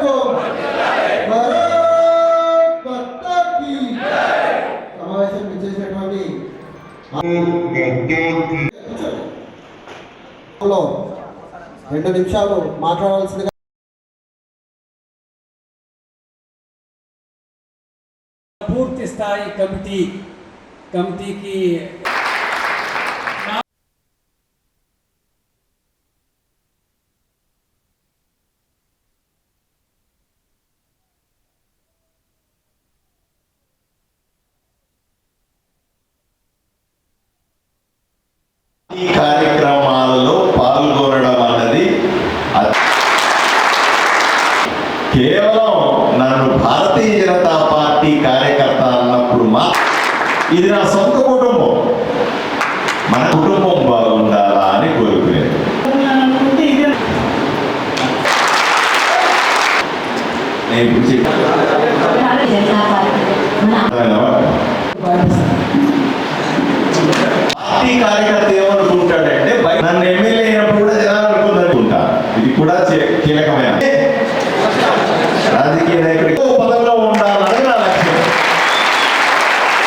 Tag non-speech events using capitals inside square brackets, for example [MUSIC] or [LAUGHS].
నాయకత్వం సమావేశం రెండు నిమిషాలు మాట్లాడాల్సిందిగా పూర్తి స్థాయి కమిటీ కమిటీకి కార్యక్రమాలలో కార్యక్రమాల్లో పాల్గొనడం అన్నది కేవలం నన్ను భారతీయ జనతా పార్టీ కార్యకర్త అన్నప్పుడు మా ఇది నా సొంత కుటుంబం. మన కుటుంబం బాగుండాలా అని కోరుకునేది. పార్టీ కార్యకర్త tiene que cambiar. [LAUGHS]